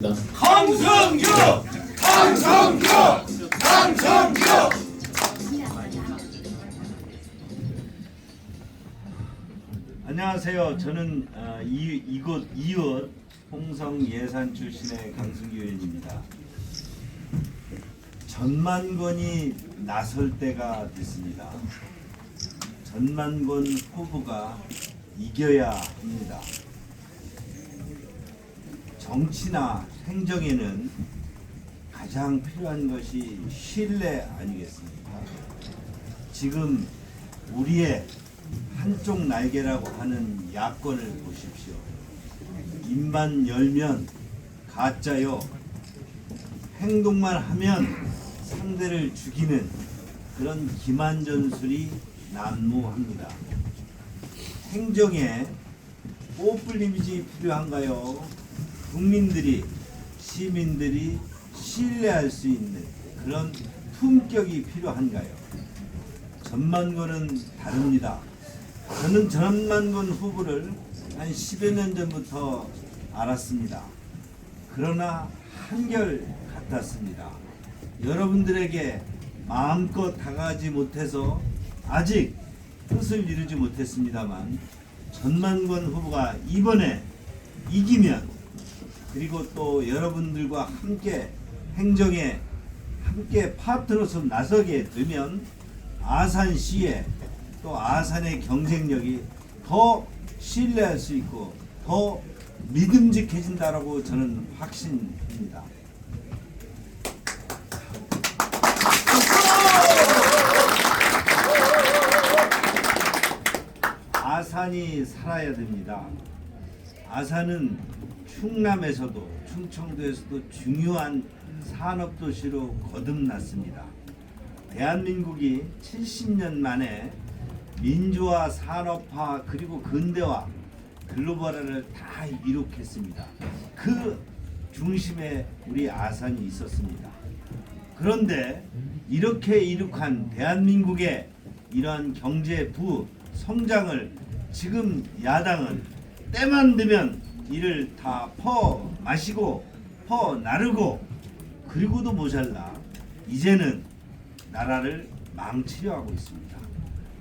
강성규! 강성규! 강성규! 안녕하세요. 저는 어, 이, 이곳 이웃 홍성 예산 출신의 강승규 의원입니다. 전만권이 나설 때가 됐습니다. 전만권 후보가 이겨야 합니다. 정치나 행정에는 가장 필요한 것이 신뢰 아니겠습니까? 지금 우리의 한쪽 날개라고 하는 야권을 보십시오. 입만 열면 가짜요. 행동만 하면 상대를 죽이는 그런 기만 전술이 난무합니다. 행정에 뽀플림이 필요한가요? 국민들이 시민들이 신뢰할 수 있는 그런 품격이 필요한가요? 전만권은 다릅니다. 저는 전만권 후보를 한 10여 년 전부터 알았습니다. 그러나 한결 같았습니다. 여러분들에게 마음껏 다가가지 못해서 아직 뜻을 이루지 못했습니다만 전만권 후보가 이번에 이기면 그리고 또 여러분들과 함께 행정에 함께 파트너로 나서게 되면 아산시에 또 아산의 경쟁력이 더 신뢰할 수 있고 더 믿음직해진다라고 저는 확신합니다. 아산이 살아야 됩니다. 아산은 충남에서도 충청도에서도 중요한 산업 도시로 거듭났습니다. 대한민국이 70년 만에 민주화, 산업화 그리고 근대화, 글로벌화를 다 이룩했습니다. 그 중심에 우리 아산이 있었습니다. 그런데 이렇게 이룩한 대한민국의 이러한 경제 부 성장을 지금 야당은 때만 되면 이를 다 퍼 마시고 퍼 나르고 그리고도 모자라 이제는 나라를 망치려 하고 있습니다.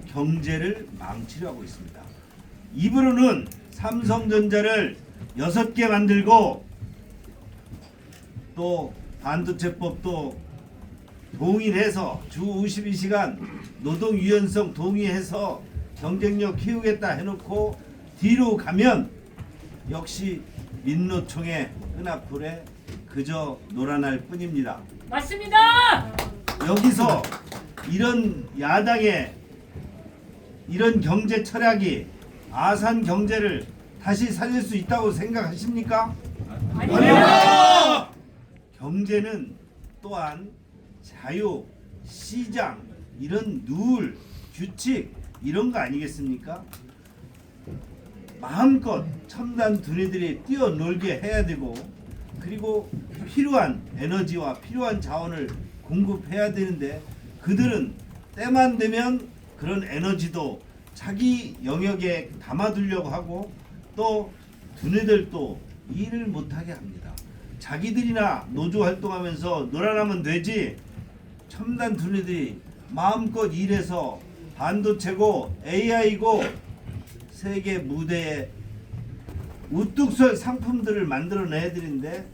경제를 망치려 하고 있습니다. 입으로는 삼성전자를 여섯 개 만들고 또 반도체법도 동일해서 주 52시간 노동 유연성 동의해서 경쟁력 키우겠다 해놓고 뒤로 가면 역시 민노총의 끈앞풀에 그저 놀아날 뿐입니다. 맞습니다. 여기서 이런 야당의 이런 경제 철학이 아산 경제를 다시 살릴 수 있다고 생각하십니까? 아닙니다. 경제는 또한 자유, 시장 이런 룰, 규칙 이런 거 아니겠습니까? 마음껏 첨단 두뇌들이 뛰어놀게 해야 되고 그리고 필요한 에너지와 필요한 자원을 공급해야 되는데 그들은 때만 되면 그런 에너지도 자기 영역에 담아두려고 하고 또 두뇌들도 일을 못하게 합니다. 자기들이나 노조 활동하면서 놀아나면 되지 첨단 두뇌들이 마음껏 일해서 반도체고 AI고 세계 무대에 우뚝 설 상품들을 만들어내야 되는데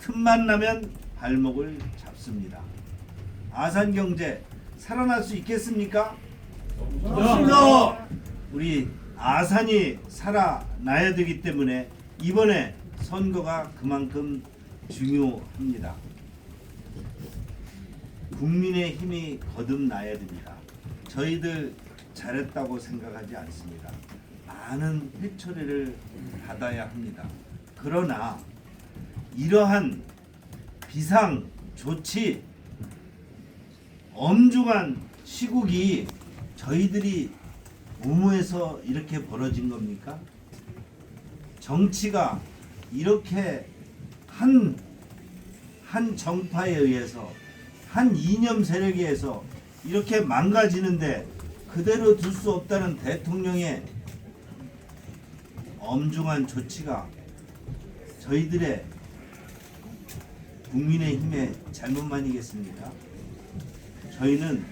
틈만 나면 발목을 잡습니다. 아산 경제 살아날 수 있겠습니까? 없습니다. 우리 아산이 살아나야 되기 때문에 이번에 선거가 그만큼 중요합니다. 국민의 힘이 거듭나야 됩니다. 저희들 잘했다고 생각하지 않습니다. 많은 회초리를 받아야 합니다. 그러나 이러한 비상 조치 엄중한 시국이 저희들이 무모해서 이렇게 벌어진 겁니까? 정치가 이렇게 한, 한 정파에 의해서 한 이념 세력에 의해서 이렇게 망가지는데 그대로 둘 수 없다는 대통령의 엄중한 조치가 저희들의 국민의 힘의 잘못만이겠습니까? 저희는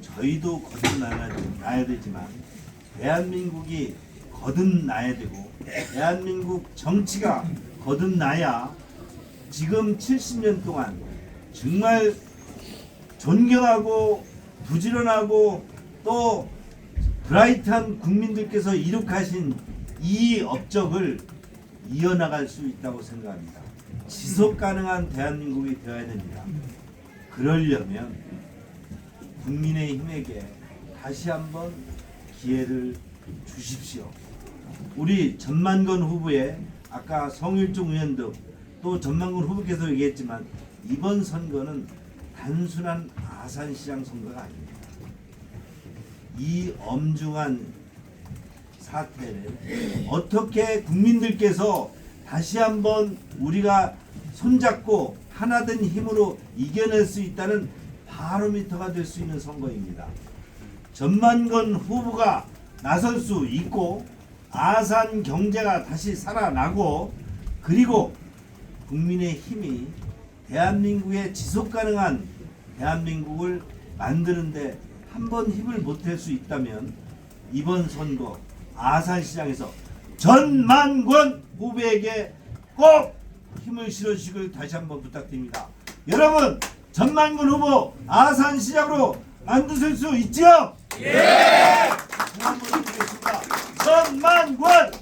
저희도 거듭나야 되지만 대한민국이 거듭나야 되고 대한민국 정치가 거듭나야 지금 70년 동안 정말 존경하고 부지런하고 또 브라이트한 국민들께서 이룩하신 이 업적을 이어나갈 수 있다고 생각합니다. 지속 가능한 대한민국이 되어야 됩니다. 그러려면 국민의 힘에게 다시 한번 기회를 주십시오. 우리 전만건 후보의 아까 성일종 의원도 또 전만건 후보께서 얘기했지만 이번 선거는 단순한 아산시장 선거가 아닙니다. 이 엄중한 사태를 어떻게 국민들께서 다시 한번 우리가 손잡고 하나된 힘으로 이겨낼 수 있다는 바로미터가 될 수 있는 선거입니다. 전만건 후보가 나설 수 있고 아산 경제가 다시 살아나고 그리고 국민의 힘이 대한민국의 지속 가능한 대한민국을 만드는데 한 번 힘을 보탤 수 있다면 이번 선거 아산시장에서 전만권 후보에게 꼭 힘을 실어주시길 다시 한번 부탁드립니다. 여러분 전만권 후보 아산시장으로 만드실 수 있지요? 예! 한번 드리겠습니다. 전만권